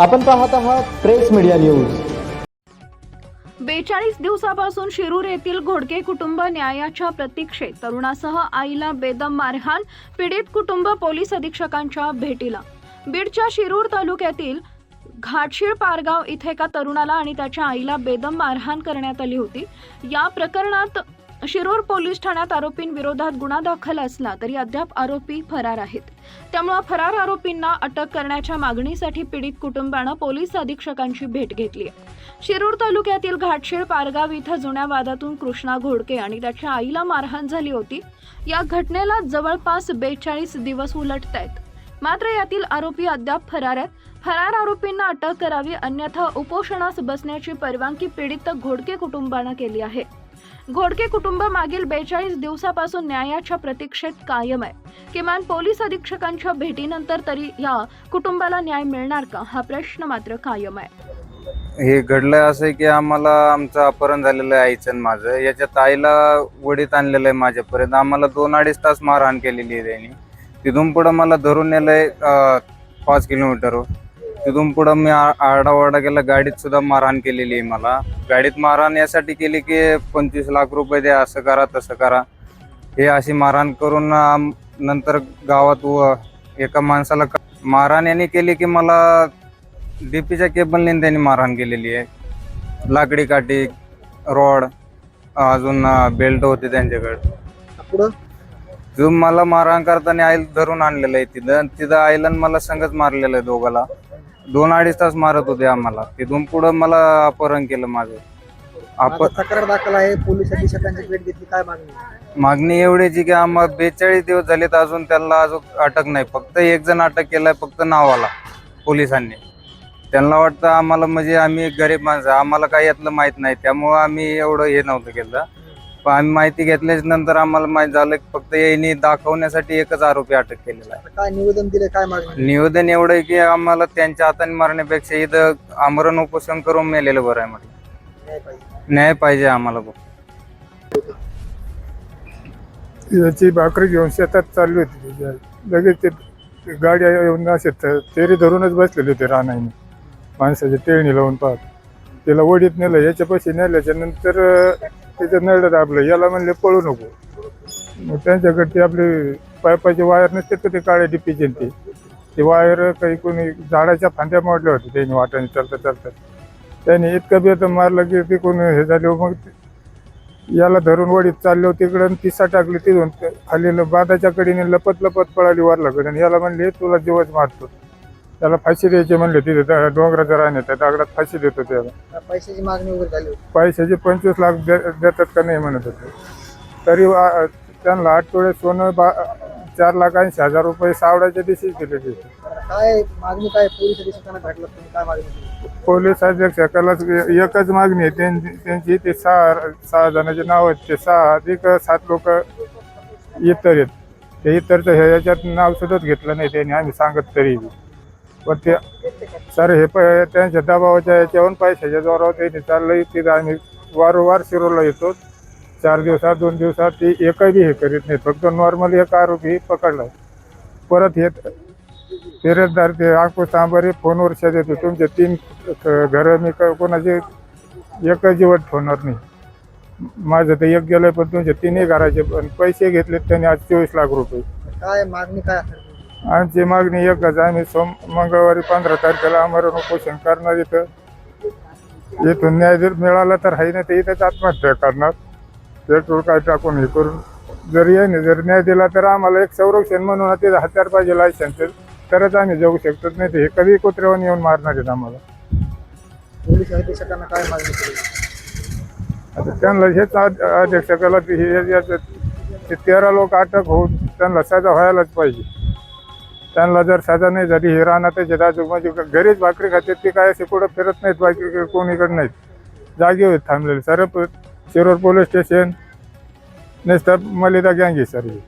आपण पाहत आहात प्रेस मीडिया न्यूज. बेचाळीस दिवसापासून शिरूर येथील घोडके कुटुंब न्यायाच्या प्रतीक्षेत तरुणासह आईला बेदम मारहाण पीडित कुटुंब पोलीस अधीक्षकांच्या भेटीला. बीडच्या शिरूर तालुक्यातील घाटशीळ पारगाव इथे एका तरुणाला आणि त्याच्या आईला बेदम मारहाण करण्यात आली होती. या प्रकरणात शिरूर पोलीस ठाण्यात आरोपींविरोधात गुन्हा दाखल असला तरी अद्याप आरोपी फरार आहेत. त्यामुळे फरार आरोपींना अटक करण्याच्या मागणीसाठी पीडित कुटुंबानं पोलीस अधीक्षकांची भेट घेतली आहे. शिरूर तालुक्यातील घाटशीळ पारगाव इथं जुन्या वादातून कृष्णा घोडके आणि त्याच्या आईला मारहाण झाली होती. या घटनेला जवळपास बेचाळीस दिवस उलटत आहेत. मात्र यातील आरोपी अद्याप फरार आहेत. फरार आरोपींना अटक करावी अन्यथा उपोषणास बसण्याची परवानगी पीडित घोडके कुटुंबानं केली आहे. घोडके कुटुंब मागील बेचाळीस दिवसापासून न्यायाच्या प्रतीक्षेत कायम आहे. किमान पोलीस अधीक्षकांच्या भेटीनंतर तरी या कुटुंबाला न्याय मिळणार का? हा प्रश्न मात्र कायम आहे. हे घडलंय असं की आम्हाला आमचं अपहरण झालेलं आहे आईचं आणि माझं. याच्यात आईला वडीत आणलेलं आहे माझ्यापर्यंत. आम्हाला दोन अडीच तास मारहाण केलेली आहे त्यांनी. तिथून पुढं मला धरून नेलंय पाच किलोमीटरवर. तिथून पुढं मी आरडाओरडा केला गाडीत सुद्धा मारहाण केलेली आहे मला. गाडीत मारहाण यासाठी केली की पंचवीस लाख रुपये द्या असं करा तसं करा. हे अशी मारहाण करून आम- नंतर गावात व एका माणसाला क- मारहाण यांनी केली की मला डीपीच्या केबलने त्यांनी मारहाण केलेली आहे. लाकडी काठी रॉड अजून बेल्ट होते त्यांच्याकडे. पुढं? तिथून मला मारहाण करताना आईला धरून आणलेलं आहे तिथं. तिथं आईला मला संगच मारलेलं आहे दोघाला. दोन अडीच तास मारत होते आम्हाला. तिथून पुढं मला अपहरण केलं माझं आता तक्रार दाखल आहे पोलीस अधीक्षकांची भेट घेतली काय मागणी मागणी एवढीची की आम्हाला बेचाळीस दिवस झालेत अजून त्याला अजून अटक नाही. फक्त एक जण अटक केलाय फक्त नावाला पोलिसांनी. त्यांना वाटतं आम्हाला म्हणजे आम्ही गरीब माणसं आम्हाला काही यातलं माहीत नाही. त्यामुळं आम्ही एवढं हे नव्हतं केलं. पण आम्ही माहिती घेतल्याच नंतर आम्हाला माहीत झालं की फक्त यांनी दाखवण्यासाठी एकच आरोपी अटक केलेला आहे. काय निवेदन दिले काय मागणी निवेदन एवढं आहे की आम्हाला त्यांच्या हाताने मारण्यापेक्षा इथं आमरण उपोषण करून मेलेलं बरं आहे म्हटलं. न्याय पाहिजे. न्याय पाहिजे आम्हाला बघ याची भाकरी घेऊन शेतात चालली होती त्याची आई. लगेच ते ते गाडी येऊन असे त- तेरी धरूनच बसलेले होते रानाईने. माणसाची टेळणी लावून पाहत. तिला ओढीत नेलं याच्यापाशी नेल्याच्या नंतर अं, त्याच्या नळ दाबलं याला म्हणले पळू नको. मग त्यांच्याकडे ते आपले पायपाचे वायर नसते का ते काळ्या डिपीचे ते? ते वायर काही कोणी झाडाच्या फांद्या मोडल्या होत्या त्यांनी वाटाने चालता चालता. त्याने इतकं बेदम मारलं की ते कोणी हे झाले मग ते- याला धरून वडीत चालले होते तिकडं पिसा टाकली तिथून ते खाली ल- कडीने लपत लपत पळाली वरलाकडे आणि याला म्हणले तुला जीवच मारतो. त्याला फाशी द्यायची म्हणले तिथे त्या डोंगराच्या राहण्यात त्या दगडात फाशी देतो त्याला. पैशाची मागणी वगैरे झाली होती. पैशाचे पंचवीस लाख दे- देतात का नाही म्हणत होते. तरी वा- त्यांना आठ तोळे सोनं बा चार लाख ऐंशी हजार रुपये सावड्याच्या दिवशीच दिले तिथे काय मागणी काय पोलीस अधीक्षकांना भेटलं तुम्ही? काय मागणी केली? पोलीस एकच मागणी आहे त्यांची त्यांची ते सहा सहा जणांचे नाव आहेत ते सहा अधिक सात लोक इतर आहेत. ते इतरचं हे याच्यात नाव सुद्धा घेतलं नाही त्यांनी आम्ही सांगत तरी पण ते सर हे प त्यांच्या दबावाच्या याच्यावरून पैशाच्या जोरावर त्यांनी चाललंय. तिथं आम्ही वारंवार शिरोला येतो. चार दिवसात दोन दिवसात ती एकही बी हे करीत नाही फक्त नॉर्मल एक आरोपी पकडला परत हे फिरतदार ते अंकुश तांबरे फोनवर देतो तुमचे तीन घर मी कोणाचे एकच जीवट ठेवणार नाही. माझं तर एक गेलं पण तुमचे तिन्ही घराचे पण पैसे घेतलेत त्यांनी आज चोवीस लाख रुपये. काय मागणी काय असेल? आमची मागणी एकच आम्ही सोम मंगळवारी पंधरा तारखेला आमरण उपोषण करणार इथं. इथून न्याय जर मिळाला तर आहे ना ते इथंच आत्महत्या करणार. पेट्रोल काय टाकून हे करून. जर याने जर न्याय दिला तर आम्हाला एक संरक्षण म्हणून ते हत्यार पाहिजे लायसन्स तरच आम्ही जाऊ शकतो नाही तर हे कधी कुत्र्यावर येऊन मारणार आहेत आम्हाला. पोलीस अधीक्षकांना काय मागणी केली? आता त्यांना हेच अध- अध्यक्षकाला ते हे ते तेरा लोक अटक होऊन त्यांना सजा व्हायलाच पाहिजे. त्यांना जर सजा नाही झाली हे राहणार त्याच्या दाजू म्हणजे घरीच भाकरी खाते ते काय असे कुठं फिरत नाहीत बाकी कोणीकडे नाहीत. जागेवर थांबलेले. सर शिरोर पोलीस स्टेशन नेसतात मलिदा गँग आहे सर हे.